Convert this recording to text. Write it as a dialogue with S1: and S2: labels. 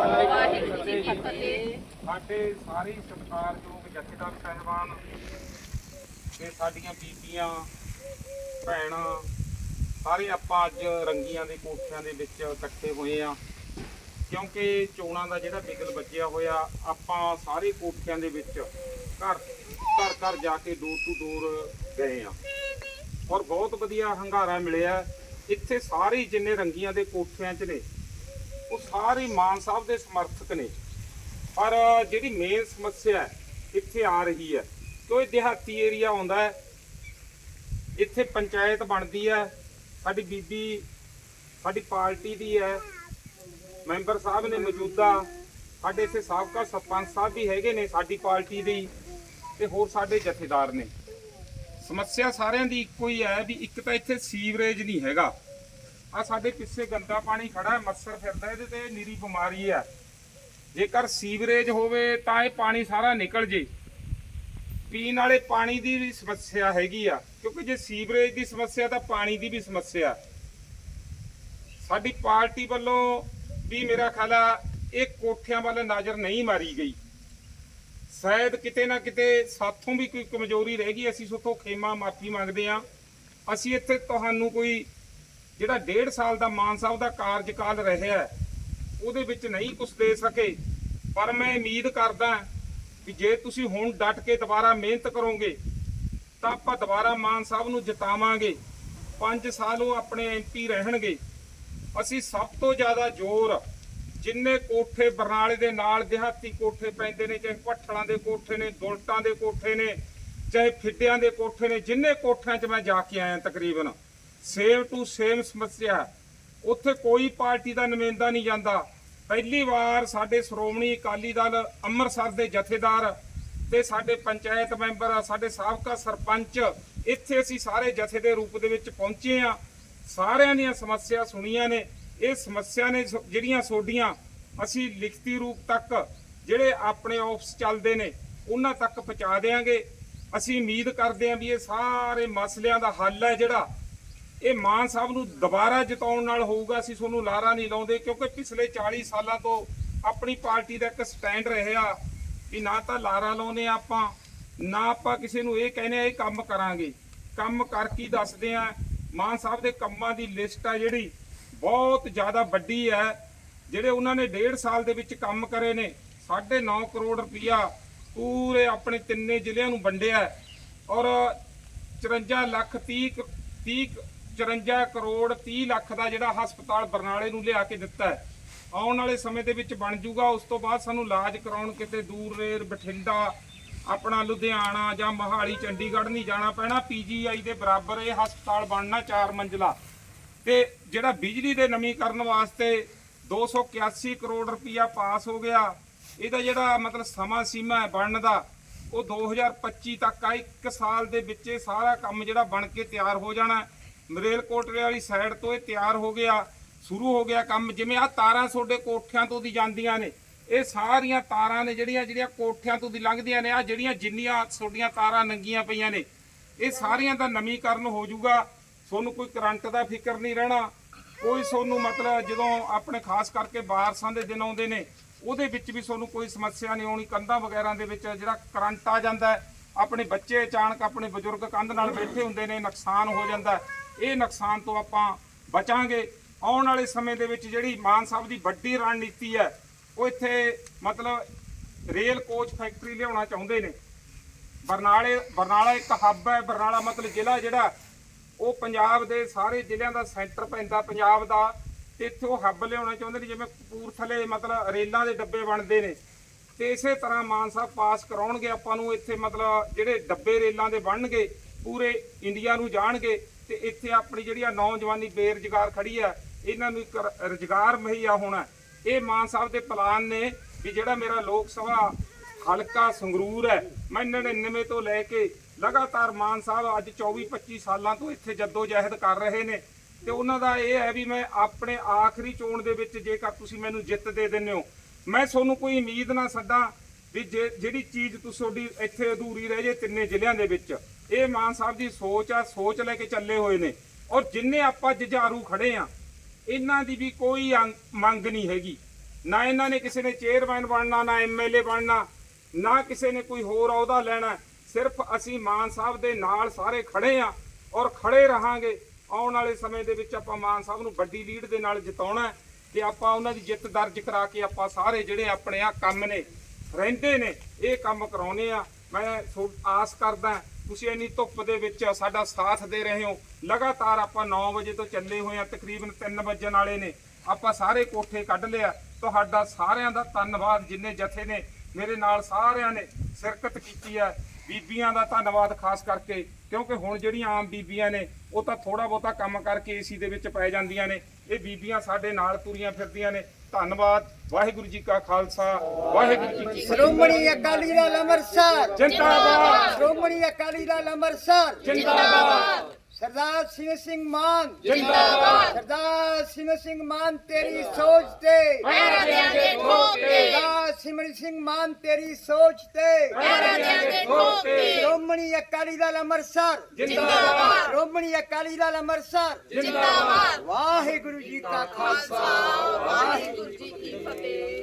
S1: ਵਾਹਿਗੁਰੂ ਜੀ ਕੀ ਫਤਿਹ
S2: ਸਾਡੇ ਸਾਰੇ ਸਤਿਕਾਰਯੋਗ ਜਥੇਦਾਰ ਸਹਿਬਾਨ, ਤੇ ਸਾਡੀਆਂ ਬੀਬੀਆਂ, ਭੈਣਾਂ, ਸਾਰੇ ਆਪਾਂ ਅੱਜ ਰੰਗੀਆਂ ਦੇ ਕੋਠਿਆਂ ਦੇ ਵਿੱਚ ਇਕੱਠੇ ਹੋਏ ਆ ਕਿਉਂਕਿ ਚੋਣਾਂ ਦਾ ਜਿਹੜਾ ਬਿਗਲ ਵੱਜਿਆ ਹੋਇਆ, ਆਪਾਂ ਸਾਰੇ ਕੋਠਿਆਂ ਦੇ ਵਿੱਚ ਘਰ ਘਰ ਘਰ ਜਾ ਕੇ ਡੋਰ ਟੂ ਡੋਰ ਗਏ ਆ ਔਰ ਬਹੁਤ ਵਧੀਆ ਹੰਗਾਰਾ ਮਿਲਿਆ। ਇੱਥੇ ਸਾਰੇ ਜਿੰਨੇ ਰੰਗੀਆਂ ਦੇ ਕੋਠਿਆਂ 'ਚ ਨੇ ਉਹ ਸਾਰੇ ਮਾਨ ਸਾਹਿਬ ਦੇ ਸਮਰਥਕ ਨੇ। ਪਰ ਜਿਹੜੀ ਮੇਨ ਸਮੱਸਿਆ ਇੱਥੇ ਆ ਰਹੀ ਹੈ। ਕਿ ਇਹ ਦਿਹਾਤੀ ਏਰੀਆ ਆਉਂਦਾ ਹੈ? ਇੱਥੇ ਪੰਚਾਇਤ ਬਣਦੀ ਹੈ। ਸਾਡੀ ਬੀਬੀ ਸਾਡੀ ਪਾਰਟੀ ਦੀ ਹੈ। ਮੈਂਬਰ ਸਾਹਿਬ ਨੇ ਮੌਜੂਦਾ। ਸਾਡੇ ਇੱਥੇ ਸਾਬਕਾ ਸਰਪੰਚ ਸਾਹਿਬ ਵੀ ਹੈਗੇ ਨੇ ਸਾਡੀ ਪਾਰਟੀ ਦੇ ਹੀ, ਤੇ ਹੋਰ ਸਾਡੇ ਜਥੇਦਾਰ ਨੇ। ਸਮੱਸਿਆ ਸਾਰਿਆਂ ਦੀ ਇੱਕੋ ਹੀ ਹੈ ਵੀ ਇੱਕ ਤਾਂ ਇੱਥੇ ਸੀਵਰੇਜ ਨਹੀਂ ਹੈਗਾ। ਆ ਸਾਡੇ ਪਿੱਛੇ ਗੰਦਾ ਪਾਣੀ ਖੜਾ ਹੈ, ਮੱਛਰ ਫਿਰਦਾ ਇਹਦੇ ਤੇ ਨਿਰੀ ਬਿਮਾਰੀ ਆ ਜੇਕਰ ਸੀਵਰੇਜ ਹੋਵੇ ਤਾਂ ਇਹ ਪਾਣੀ ਸਾਰਾ ਨਿਕਲ ਜੇ। ਪੀਣ ਵਾਲੇ ਪਾਣੀ ਦੀ ਵੀ ਸਮੱਸਿਆ ਹੈਗੀ ਆ, ਕਿਉਂਕਿ ਜੇ ਸੀਵਰੇਜ ਦੀ ਸਮੱਸਿਆ ਤਾਂ ਪਾਣੀ ਦੀ ਵੀ ਸਮੱਸਿਆ। ਸਾਡੀ ਪਾਰਟੀ ਵੱਲੋਂ ਵੀ ਮੇਰਾ ਖਿਆਲ ਆ, ਇਹ ਕੋਠਿਆਂ ਵੱਲ ਨਜ਼ਰ ਨਹੀਂ ਮਾਰੀ ਗਈ। ਸ਼ਾਇਦ ਕਿਤੇ ਨਾ ਕਿਤੇ ਸਾਥੋਂ ਵੀ ਕੋਈ ਕਮਜ਼ੋਰੀ ਰਹਿ ਗਈ, ਅਸੀਂ ਸੁੱਥੋਂ ਖੇਮਾ ਮਾਫੀ ਮੰਗਦੇ ਆ ਅਸੀਂ ਇੱਥੇ ਤੁਹਾਨੂੰ ਕੋਈ ਜਿਹੜਾ ਡੇਢ ਸਾਲ ਦਾ ਮਾਨ ਸਾਹਿਬ ਦਾ ਕਾਰਜਕਾਲ ਰਿਹਾ ਉਹਦੇ ਵਿੱਚ ਨਹੀਂ ਕੁਝ ਦੇ ਸਕੇ। ਪਰ ਮੈਂ ਉਮੀਦ ਕਰਦਾ ਕਿ ਜੇ ਤੁਸੀਂ ਹੁਣ ਡਟ ਕੇ ਦੁਬਾਰਾ ਮਿਹਨਤ ਕਰੋਗੇ, ਤਾਂ ਆਪਾਂ ਦੁਬਾਰਾ ਮਾਨ ਸਾਹਿਬ ਨੂੰ ਜਿਤਾਵਾਂਗੇ। 5 ਸਾਲ ਉਹ ਆਪਣੇ ਐਮਪੀ ਰਹਿਣਗੇ। ਅਸੀਂ ਸਭ ਤੋਂ ਜ਼ਿਆਦਾ ਜ਼ੋਰ ਜਿੰਨੇ ਕੋਠੇ ਬਰਨਾਲੇ ਦੇ ਨਾਲ ਦਿਹਾਤੀ ਕੋਠੇ ਪੈਂਦੇ ਨੇ, ਚਾਹੇ ਪੱਠਲਾਂ ਦੇ ਕੋਠੇ ਨੇ, ਦੁਲਟਾਂ ਦੇ ਕੋਠੇ ਨੇ, ਚਾਹੇ ਫਿੱਡਿਆਂ ਦੇ ਕੋਠੇ ਨੇ, ਜਿੰਨੇ ਕੋਠਿਆਂ 'ਚ ਮੈਂ ਜਾ ਕੇ ਆਇਆ ਤਕਰੀਬਨ ਸੇਮ ਟੂ ਸੇਮ ਸਮੱਸਿਆ। ਉੱਥੇ ਕੋਈ ਪਾਰਟੀ ਦਾ ਨੁਮਾਇੰਦਾ ਨਹੀਂ ਜਾਂਦਾ। ਪਹਿਲੀ ਵਾਰ ਸਾਡੇ ਸ਼੍ਰੋਮਣੀ ਅਕਾਲੀ ਦਲ ਅੰਮ੍ਰਿਤਸਰ ਦੇ ਜਥੇਦਾਰ ਤੇ ਸਾਡੇ ਪੰਚਾਇਤ ਮੈਂਬਰ, ਸਾਡੇ ਸਾਬਕਾ ਸਰਪੰਚ, ਇੱਥੇ ਅਸੀਂ ਸਾਰੇ ਜਥੇ ਦੇ ਰੂਪ ਦੇ ਵਿੱਚ ਪਹੁੰਚੇ ਆ ਸਾਰਿਆਂ ਦੀਆਂ ਸਮੱਸਿਆ ਸੁਣੀਆਂ ਨੇ। ਇਹ ਸਮੱਸਿਆ ਨੇ ਸ- ਜਿਹੜੀਆਂ ਸੋਡੀਆਂ ਅਸੀਂ ਲਿਖਤੀ ਰੂਪ ਤੱਕ ਜਿਹੜੇ ਆਪਣੇ ਆਫਿਸ ਚੱਲਦੇ ਨੇ, ਉਹਨਾਂ ਤੱਕ ਪਹੁੰਚਾ ਦੇਾਂਗੇ ਅਸੀਂ ਉਮੀਦ ਕਰਦੇ ਹਾਂ ਵੀ ਇਹ ਸਾਰੇ ਮਸਲਿਆਂ ਦਾ ਹੱਲ ਹੈ ਜਿਹੜਾ ਇਹ ਮਾਨ ਸਾਹਿਬ ਨੂੰ ਦੁਬਾਰਾ ਜਿਤਾਉਣ ਨਾਲ ਹੋਊਗਾ, ਅਸੀਂ ਤੁਹਾਨੂੰ ਲਾਰਾ ਨਹੀਂ ਲਾਉਂਦੇ, ਕਿਉਂਕਿ ਪਿਛਲੇ 40 ਸਾਲਾਂ ਤੋਂ ਆਪਣੀ ਪਾਰਟੀ ਦਾ ਇੱਕ ਸਟੈਂਡ ਰਿਹਾ ਵੀ ਨਾ ਤਾਂ ਲਾਰਾ ਲਾਉਂਦੇ ਹਾਂ ਆਪਾਂ, ਨਾ ਆਪਾਂ ਕਿਸੇ ਨੂੰ ਇਹ ਕਹਿੰਦੇ ਆ ਇਹ ਕੰਮ ਕਰਾਂਗੇ। ਕੰਮ ਕਰ ਕੀ ਦੱਸਦੇ ਆ ਮਾਨ ਸਾਹਿਬ ਦੇ ਕੰਮਾਂ ਦੀ ਲਿਸਟ ਆ ਜਿਹੜੀ ਬਹੁਤ ਜ਼ਿਆਦਾ ਵੱਡੀ ਹੈ, ਜਿਹੜੇ ਉਹਨਾਂ ਨੇ ਡੇਢ ਸਾਲ ਦੇ ਵਿੱਚ ਕੰਮ ਕਰੇ ਨੇ 9.5 ਕਰੋੜ ਰੁਪਇਆ ਪੂਰੇ ਆਪਣੇ ਤਿੰਨੇ ਜ਼ਿਲ੍ਹਿਆਂ ਨੂੰ ਵੰਡਿਆ ਔਰ 54 ਲੱਖ 30 30 54 ਕਰੋੜ 30 ਲੱਖ ਦਾ ਜਿਹੜਾ ਹਸਪਤਾਲ ਬਰਨਾਲੇ ਨੂੰ ਲਿਆ ਕੇ ਦਿੱਤਾ ਹੈ। ਆਉਣ ਵਾਲੇ ਸਮੇਂ ਦੇ ਵਿੱਚ ਬਣ ਜੂਗਾ। ਉਸ ਤੋਂ ਬਾਅਦ ਸਾਨੂੰ ਇਲਾਜ ਕਰਾਉਣ ਕਿਤੇ ਦੂਰ ਰੇਰ, ਬਠਿੰਡਾ, ਆਪਣਾ ਲੁਧਿਆਣਾ ਜਾਂ ਮੋਹਾਲੀ, ਚੰਡੀਗੜ੍ਹ ਨਹੀਂ ਜਾਣਾ ਪੈਣਾ। ਪੀਜੀਆਈ ਦੇ ਬਰਾਬਰ ਇਹ ਹਸਪਤਾਲ ਬਣਨਾ ਚਾਰ ਮੰਜ਼ਲਾ। ਤੇ ਜਿਹੜਾ ਬਿਜਲੀ ਦੇ ਨਵੀਕਰਨ ਵਾਸਤੇ 281 ਕਰੋੜ ਰੁਪਇਆ ਪਾਸ ਹੋ ਗਿਆ, ਇਹਦਾ ਜਿਹੜਾ ਮਤਲਬ ਸਮਾਂ ਸੀਮਾ ਹੈ ਬਣਨ ਦਾ, ਉਹ 2025 ਤੱਕ ਆ। ਇੱਕ ਸਾਲ ਦੇ ਵਿੱਚ ਇਹ ਸਾਰਾ ਕੰਮ ਜਿਹੜਾ ਬਣ ਕੇ ਤਿਆਰ ਹੋ ਜਾਣਾ ਮਰੇਲ ਕੋਟਲੇ ਵਾਲੀ ਸਾਈਡ ਤੋਂ ਇਹ ਤਿਆਰ ਹੋ ਗਿਆ ਸ਼ੁਰੂ ਹੋ ਗਿਆ ਕੰਮ। ਜਿਵੇਂ ਆ ਤਾਰਾਂ ਤੁਹਾਡੇ ਕੋਠਿਆਂ ਤੋਂ ਦੀ ਜਾਂਦੀਆਂ ਨੇ ਇਹ ਸਾਰੀਆਂ ਤਾਰਾਂ ਨੇ ਜਿਹੜੀਆਂ ਜਿਹੜੀਆਂ ਕੋਠਿਆਂ ਤੋਂ ਦੀ ਲੰਘਦੀਆਂ ਨੇ ਆ ਜਿਹੜੀਆਂ ਜਿੰਨੀਆਂ ਤੁਹਾਡੀਆਂ ਤਾਰਾਂ ਨੰਗੀਆਂ ਪਈਆਂ ਨੇ ਇਹ ਸਾਰੀਆਂ ਦਾ ਨਵੀਕਰਨ ਹੋ ਜਾਊਗਾ। ਤੁਹਾਨੂੰ ਕੋਈ ਕਰੰਟ ਦਾ ਫਿਕਰ ਨਹੀਂ ਰਹਿਣਾ। ਕੋਈ ਤੁਹਾਨੂੰ ਮਤਲਬ ਜਦੋਂ ਆਪਣੇ ਖਾਸ ਕਰਕੇ ਬਾਰਸਾਂ ਦੇ ਦਿਨ ਆਉਂਦੇ ਨੇ ਉਹਦੇ ਵਿੱਚ ਵੀ ਤੁਹਾਨੂੰ ਕੋਈ ਸਮੱਸਿਆ ਨਹੀਂ ਆਉਣੀ। ਕੰਧਾਂ ਵਗੈਰਾ ਦੇ ਵਿੱਚ ਜਿਹੜਾ ਕਰੰਟ ਆ ਜਾਂਦਾ ਹੈ, ਆਪਣੇ ਬੱਚੇ ਅਚਾਨਕ ਆਪਣੇ ਬਜ਼ੁਰਗ ਕੰਧ ਨਾਲ ਬੈਠੇ ਹੁੰਦੇ ਨੇ, ਨੁਕਸਾਨ ਹੋ ਜਾਂਦਾ ਇਹ ਨੁਕਸਾਨ ਤੋਂ ਆਪਾਂ ਬਚਾਂਗੇ। ਆਉਣ ਵਾਲੇ ਸਮੇਂ ਦੇ ਵਿੱਚ ਜਿਹੜੀ ਮਾਨ ਸਾਹਿਬ ਦੀ ਵੱਡੀ ਰਣਨੀਤੀ ਹੈ, ਉਹ ਇੱਥੇ ਮਤਲਬ ਰੇਲ ਕੋਚ ਫੈਕਟਰੀ ਲਿਆਉਣਾ ਚਾਹੁੰਦੇ ਨੇ। ਬਰਨਾਲੇ, ਬਰਨਾਲਾ ਇੱਕ ਹੱਬ ਹੈ, ਬਰਨਾਲਾ ਮਤਲਬ ਜ਼ਿਲ੍ਹਾ ਜਿਹੜਾ, ਉਹ ਪੰਜਾਬ ਦੇ ਸਾਰੇ ਜ਼ਿਲ੍ਹਿਆਂ ਦਾ ਸੈਂਟਰ ਪੈਂਦਾ ਪੰਜਾਬ ਦਾ। ਤੇ ਇੱਥੇ ਉਹ ਹੱਬ ਲਿਆਉਣਾ ਚਾਹੁੰਦੇ ਨੇ, ਜਿਵੇਂ ਕਪੂਰਥਲੇ ਮਤਲਬ ਰੇਲਾਂ ਦੇ ਡੱਬੇ ਬਣਦੇ ਨੇ। ਤੇ ਇਸੇ ਤਰ੍ਹਾਂ ਮਾਨ ਸਾਹਿਬ ਪਾਸ ਕਰਾਉਣਗੇ, ਆਪਾਂ ਨੂੰ ਇੱਥੇ ਮਤਲਬ ਜਿਹੜੇ ਡੱਬੇ ਰੇਲਾਂ ਦੇ ਬਣਨਗੇ, ਪੂਰੇ ਇੰਡੀਆ ਨੂੰ ਜਾਣਗੇ ਤੇ ਇੱਥੇ ਆਪਣੀ ਜਿਹੜੀ ਆ ਨੌਜਵਾਨੀ ਬੇਰੁਜ਼ਗਾਰ ਖੜੀ ਆ ਇਹਨਾਂ ਨੂੰ ਇੱਕ ਰੁਜ਼ਗਾਰ ਮੁਹੱਈਆ ਹੋਣਾ ਇਹ ਮਾਨ ਸਾਹਿਬ ਦੇ ਪਲਾਨ ਨੇ ਵੀ ਜਿਹੜਾ ਮੇਰਾ ਲੋਕ ਸਭਾ ਹਲਕਾ ਸੰਗਰੂਰ ਹੈ, ਮੈਂ 99 ਤੋਂ ਲੈ ਕੇ ਲਗਾਤਾਰ ਮਾਨ ਸਾਹਿਬ ਅੱਜ 24 25 ਸਾਲਾਂ ਤੋਂ ਇੱਥੇ ਜੱਦੋ ਜਹਿਦ ਕਰ ਰਹੇ ਨੇ। ਤੇ ਉਹਨਾਂ ਦਾ ਇਹ ਹੈ ਵੀ ਮੈਂ ਆਪਣੇ ਆਖਰੀ ਚੋਣ ਦੇ ਵਿੱਚ ਜੇਕਰ ਤੁਸੀਂ ਮੈਨੂੰ ਜਿੱਤ ਦੇ ਦਿੰਦੇ ਹੋ ਮੈਂ ਤੁਹਾਨੂੰ ਕੋਈ ਉਮੀਦ ਨਾ ਛੱਡਾਂ ਵੀ ਜੇ ਜਿਹੜੀ ਚੀਜ਼ ਤੁਸੀਂ ਤੁਹਾਡੀ ਇੱਥੇ ਅਧੂਰੀ ਰਹਿ ਜੇ ਤਿੰਨੇ ਜ਼ਿਲ੍ਹਿਆਂ ਦੇ ਵਿੱਚ, ਇਹ ਮਾਨ ਸਾਹਿਬ ਦੀ ਸੋਚ ਆ, ਸੋਚ ਲੈ ਕੇ ਚੱਲੇ ਹੋਏ ਨੇ। ਔਰ ਜਿੰਨੇ ਆਪਾਂ ਜੁਝਾਰੂ ਖੜੇ ਆ, ਇਹਨਾਂ ਦੀ ਵੀ ਕੋਈ ਅੰਗ- ਮੰਗ ਨਹੀਂ ਹੈਗੀ। ਨਾ ਇਹਨਾਂ ਨੇ ਕਿਸੇ ਨੇ ਚੇਅਰਮੈਨ ਬਣਨਾ, ਨਾ ਐਮਐਲਏ ਬਣਨਾ, ਨਾ ਕਿਸੇ ਨੇ ਕੋਈ ਹੋਰ ਅਹੁਦਾ ਲੈਣਾ। ਸਿਰਫ ਅਸੀਂ ਮਾਨ ਸਾਹਿਬ ਦੇ ਨਾਲ ਸਾਰੇ ਖੜੇ ਆ ਔਰ ਖੜੇ ਰਹਾਂਗੇ। ਆਉਣ ਵਾਲੇ ਸਮੇਂ ਦੇ ਵਿੱਚ ਆਪਾਂ ਮਾਨ ਸਾਹਿਬ ਨੂੰ ਵੱਡੀ ਲੀਡ ਦੇ ਨਾਲ ਜਿਤਾਉਣਾ ਤੇ ਆਪਾਂ ਉਹਨਾਂ ਦੀ ਜਿੱਤ ਦਰਜ ਕਰਾ ਕੇ ਆਪਾਂ ਸਾਰੇ ਜਿਹੜੇ ਆਪਣੇ ਆ ਕੰਮ ਨੇ, ਰਹਿੰਦੇ ਨੇ, ਇਹ ਕੰਮ ਕਰਾਉਨੇ ਆ। ਮੈਂ ਆਸ ਕਰਦਾ, ਤੁਸੀਂ ਇੰਨੀ ਧੁੱਪ ਦੇ ਵਿੱਚ ਸਾਡਾ ਸਾਥ ਦੇ ਰਹੇ ਹੋ। ਲਗਾਤਾਰ ਆਪਾਂ 9 ਵਜੇ ਤੋਂ ਚੱਲੇ ਹੋਏ ਆ, ਤਕਰੀਬਨ 3 ਵਜਣ ਵਾਲੇ ਨੇ। ਆਪਾਂ ਸਾਰੇ ਕੋਠੇ ਕੱਢ ਲਿਆ। ਤੁਹਾਡਾ ਸਾਰਿਆਂ ਦਾ ਧੰਨਵਾਦ ਜਿੰਨੇ ਜਥੇ ਨੇ। ਮੇਰੇ ਨਾਲ ਸਾਰਿਆਂ ਨੇ ਸ਼ਿਰਕਤ ਕੀਤੀ ਹੈ ਬੀਬੀਆਂ ਦਾ ਧੰਨਵਾਦ ਖਾਸ ਕਰਕੇ ਕਿਉਂਕਿ ਹੁਣ ਜਿਹੜੀਆਂ ਆਮ ਬੀਬੀਆਂ ਨੇ ਉਹ ਤਾਂ ਥੋੜਾ ਬਹੁਤਾ ਕੰਮ ਕਰਕੇ ਏਸੀ ਦੇ ਵਿੱਚ ਪੈ ਜਾਂਦੀਆਂ ਨੇ। ਇਹ ਬੀਬੀਆਂ ਸਾਡੇ ਨਾਲ ਤੁਰੀਆਂ ਫਿਰਦੀਆਂ ਨੇ। ਧੰਨਵਾਦ। ਵਾਹਿਗੁਰੂ ਜੀ ਕਾ ਖਾਲਸਾ। ਵਾਹਿਗੁਰੂ ਜੀ ਕੀ ਫਤਿਹ।
S3: ਸ਼੍ਰੋਮਣੀ ਅਕਾਲੀ ਦਲ ਅੰਮ੍ਰਿਤਸਰ।
S2: ਜਿੰਦਾਬਾਦ।
S3: ਸ਼੍ਰੋਮਣੀ ਅਕਾਲੀ ਦਲ ਅੰਮ੍ਰਿਤਸਰ।
S2: ਜਿੰਦਾਬਾਦ।
S3: ਸਰਦਾਰ ਸਿੰਘ ਸਿੰਘ ਮਾਨ।
S2: ਜਿੰਦਾਬਾਦ।
S3: ਸਰਦਾਰ ਸਿੰਘ ਸਿੰਘ ਮਾਨ ਤੇਰੀ ਸੋਚ ਤੇ।
S1: ਪੈਰਾਂ ਦੇ ਠੋਕ ਕੇ
S3: ਸਰਦਾਰ ਸਿੰਘ ਮਾਨ ਤੇਰੀ ਸੋਚ ਤੇ।
S1: ਪੈਰਾਂ ਦੇ
S3: ਸ਼੍ਰੋਮਣੀ ਅਕਾਲੀ ਦਲ ਅੰਮ੍ਰਿਤਸਰ।
S2: ਜਿੰਦਾਬਾਦ।
S3: ਸ਼੍ਰੋਮਣੀ ਅਕਾਲੀ ਦਲ ਅੰਮ੍ਰਿਤਸਰ।
S1: ਜਿੰਦਾਬਾਦ।
S3: ਵਾਹਿਗੁਰੂ ਜੀ ਕਾ ਖਾਲਸਾ। ਵਾਹਿਗੁਰੂ ਜੀ ਕੀ ਫਤਿਹ।